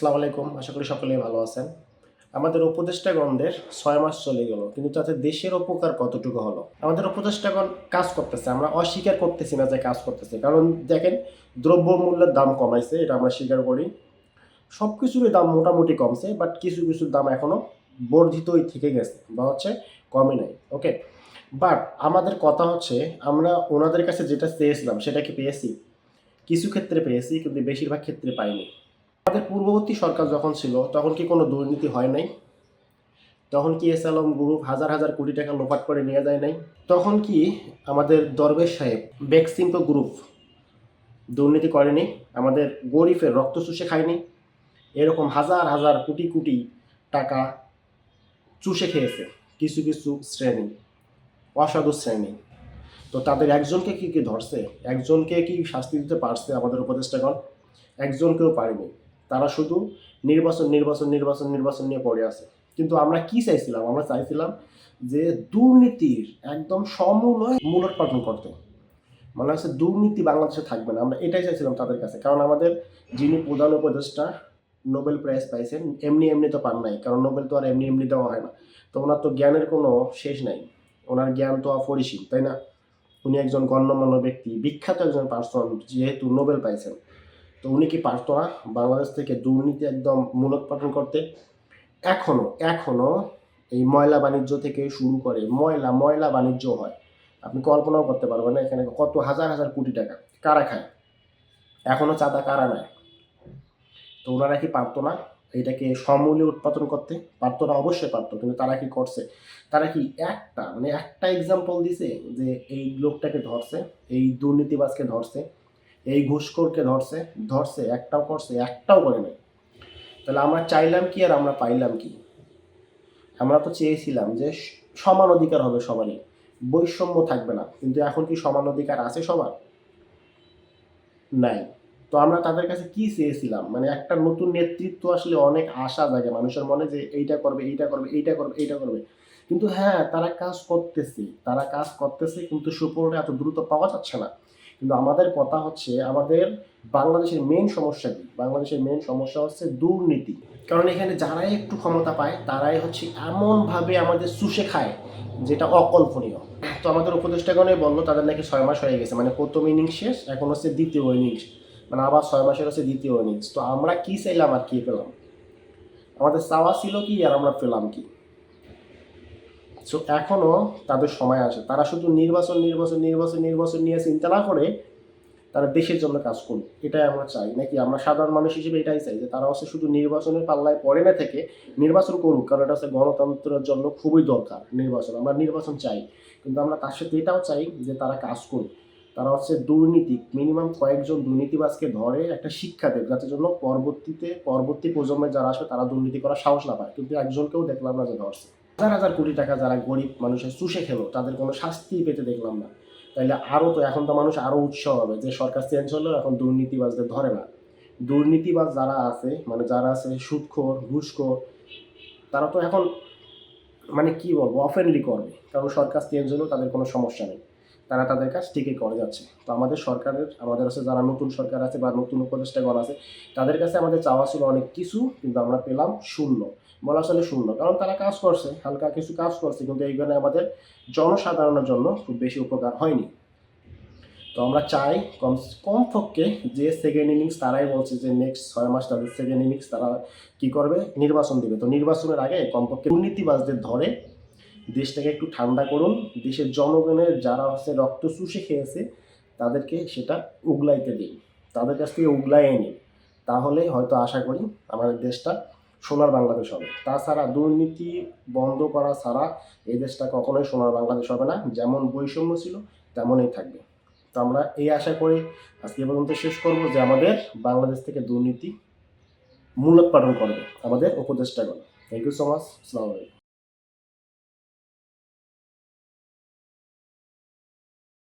আসসালামু আলাইকুম, আশা করি সকলেই ভালো আছেন। আমাদের উপদেষ্টাগণদের ছয় মাস চলে গেল, কিন্তু তাতে দেশের উপকার কতটুকু হলো? আমাদের উপদেষ্টাগণ কাজ করতেছে, আমরা অস্বীকার করতেছি না যে কাজ করতেছে, কারণ দেখেন, দ্রব্যমূল্যের দাম কমাইছে, এটা আমরা স্বীকার করি। সব কিছুরই দাম মোটামুটি কমছে, বাট কিছু কিছুর দাম এখনও বর্ধিতই থেকে গেছে, বা হচ্ছে কমে নাই, ওকে? বাট আমাদের কথা হচ্ছে, আমরা ওনাদের কাছে যেটা চেয়েছিলাম, সেটা কি পেয়েছি? কিছু ক্ষেত্রে পেয়েছি, কিন্তু বেশিরভাগ ক্ষেত্রে পাইনি। আমাদের পূর্ববর্তী সরকার যখন ছিল, তখন কি কোনো দুর্নীতি হয় নাই? তখন কি এস আলম গ্রুপ হাজার হাজার কোটি টাকা লোপাট করে নিয়ে যায় নাই? তখন কি আমাদের দরবেশ সাহেব বেক্সিমকো গ্রুপ দুর্নীতি করেনি? আমাদের গরিবের রক্ত চুষে খায়নি? এরকম হাজার হাজার কোটি কোটি টাকা চুষে খেয়েছে কিছু কিছু শ্রেণি, অসাধু শ্রেণি। তো তাদের একজনকে কি কি ধরছে? একজনকে কি শাস্তি দিতে পারছে আমাদের উপদেষ্টাগণ? একজনকেও পারেনি। তারা শুধু নির্বাচন নির্বাচন নির্বাচন নির্বাচন নিয়ে পড়ে আছে। কিন্তু আমরা কি চাইছিলাম? আমরা চাইছিলাম যে দুর্নীতির একদম সমূলয় মূলোৎপাটন করতে। মানে হচ্ছে দুর্নীতি বাংলাদেশে থাকবে না। আমরা এটাই চাইছিলাম তাদের কাছে। কারণ আমাদের যিনি প্রধান উপদেষ্টা নোবেল প্রাইজ পাইছেন, এমনি এমনি তো পান নাই। কারণ নোবেল তো আর এমনি এমনি দেওয়া হয় না। তো ওনার তো জ্ঞানের কোনো শেষ নাই। ওনার জ্ঞান তো অপরিসীম, তাই না? উনি একজন গণ্যমান্য ব্যক্তি। বিখ্যাত একজন পার্সন যেহেতু নোবেল পাইছেন। তো উনি কি পারতো না বাংলাদেশ থেকে দুর্নীতি একদম মূলোৎপাটন করতে। এখনও এখনও এই ময়লা বাণিজ্য থেকে শুরু করে ময়লা ময়লা বাণিজ্য হয়। আপনি কল্পনাও করতে পারবেন না এখানে কত হাজার হাজার কোটি টাকা। কারা খায়? এখনও চাঁদা কারা নেয়? তো ওনারা কি পারতো না এটাকে সমূলে উৎপাদন করতে? পারতো না, অবশ্যই পারতো, কিন্তু তারা কি করছে? তারা কি একটা মানে একটা এক্সাম্পল দিছে যে এই লোকটাকে ধরছে, এই দুর্নীতিবাজকে ধরছে এই ঘুষখোরকে ধরছে ধরছে, একটাও করছে, একটাও করে নাই। তাহলে আমরা চাইলাম কি আর আমরা পাইলাম কি? আমরা তো চেয়েছিলাম যে সমান অধিকার হবে সবারই। বৈষম্য থাকবে না। কিন্তু এখন কি সমান অধিকার আছে সবার? নাই। তো আমরা তাদের কাছে কি চেয়েছিলাম? মানে একটা নতুন নেতৃত্ব আসলে অনেক আশা জাগে মানুষের মনে যে এইটা করবে এইটা করবে এইটা করবে এইটা করবে। কিন্তু হ্যাঁ তারা কাজ করতেছে, তারা কাজ করতেছে কিন্তু সুফলটা এত দ্রুত পাওয়া যাচ্ছে না। কিন্তু আমাদের কথা হচ্ছে আমাদের বাংলাদেশের মেন সমস্যা কি? বাংলাদেশের মেন সমস্যা হচ্ছে দুর্নীতি। কারণ এখানে যারাই একটু ক্ষমতা পায়, তারাই হচ্ছে এমনভাবে আমাদের চুষে খায় যেটা অকল্পনীয়। তো আমাদের উপদেষ্টাগণে বলল, তাদের নাকি ছয় মাস হয়ে গেছে। মানে প্রথম ইনিংস শেষ, এখন হচ্ছে দ্বিতীয় ইনিংস মানে আবার ছয় মাসের হচ্ছে দ্বিতীয় ইনিংস তো আমরা কী চাইলাম আর কি পেলাম? আমাদের চাওয়া ছিল কি আর আমরা পেলাম কি? সো এখনও তাদের সময় আসে তারা শুধু নির্বাচন নির্বাচন নির্বাচন নির্বাচন নিয়ে চিন্তা না করে তারা দেশের জন্য কাজ করুক। এটাই আমরা চাই। নাকি আমরা সাধারণ মানুষ হিসেবে এটাই চাই যে তারা হচ্ছে শুধু নির্বাচনের পাল্লায় পড়ে না থেকে নির্বাচন করুক, কারণ এটা হচ্ছে গণতন্ত্রের জন্য খুবই দরকার নির্বাচন। আমরা নির্বাচন চাই, কিন্তু আমরা তার সাথে এটাও চাই যে তারা কাজ করুক। তারা হচ্ছে দুর্নীতি মিনিমাম কয়েকজন দুর্নীতিবাজকে ধরে একটা শিক্ষা দেবে, যাতে জন্য পরবর্তীতে, পরবর্তী প্রজন্মে যারা আসবে তারা দুর্নীতি করার সাহস না পায়। কিন্তু একজনকেও দেখলাম না যে ধরছে। হাজার হাজার কোটি টাকা যারা গরিব মানুষের চুষে খেলো, তাদের কোনো শাস্তি পেতে দেখলাম না। তাইলে আরও তো এখন তো মানুষ আরও উৎসাহ হবে যে সরকার চেঞ্জ হলেও এখন দুর্নীতিবাজদের ধরে না। দুর্নীতিবাজ যারা আছে মানে যারা আছে সুদখোর, ঘুষখোর, তারা তো এখন মানে কি বলব অফেন্ডলি করবে। কারণ সরকার চেঞ্জ হলেও তাদের কোনো সমস্যা নেই। তারা তাদের কাজ ঠিকই করে যাচ্ছে। তো আমাদের সরকারের, আমাদের কাছে যারা নতুন সরকার আছে বা নতুন উপদেষ্টাগণ আছে, তাদের কাছে আমাদের চাওয়া ছিল অনেক কিছু, কিন্তু আমরা পেলাম শূন্য। বলা চলে শূন্য, কারণ তারা কাজ করছে, হালকা কিছু কাজ করছে, কিন্তু এইখানে আমাদের জনসাধারণের জন্য খুব বেশি উপকার হয়নি। তো আমরা চাই কম, কমপক্ষে যে সেকেন্ড ইনিংস তারাই বলছে যে নেক্সট ছয় মাস তাদের সেকেন্ড ইনিংস তারা কি করবে? নির্বাচন দিবে। তো নির্বাচনের আগে কমপক্ষে দুর্নীতিবাজদের ধরে দেশটাকে একটু ঠান্ডা করুন। দেশের জনগণের যারা হচ্ছে রক্ত চুষে খেয়েছে, তাদেরকে সেটা উগলাইতে দিন। তাদের কাছ থেকে উগলাইয়ে নিন। তাহলে হয়তো আশা করি আমাদের দেশটা সোনার বাংলাদেশ হবে। তাছাড়া দুর্নীতি বন্ধ করা ছাড়া এই দেশটা কখনোই সোনার বাংলাদেশ হবে না। যেমন বৈষম্য ছিল, তেমনই থাকবে। তো আমরা এই আশা করি আজকে পর্যন্ত শেষ করব যে আমাদের বাংলাদেশ থেকে দুর্নীতি মূলোৎপাদন করবে আমাদের উপদেষ্টাগণ। থ্যাংক ইউ সো মাচ আলাইকুম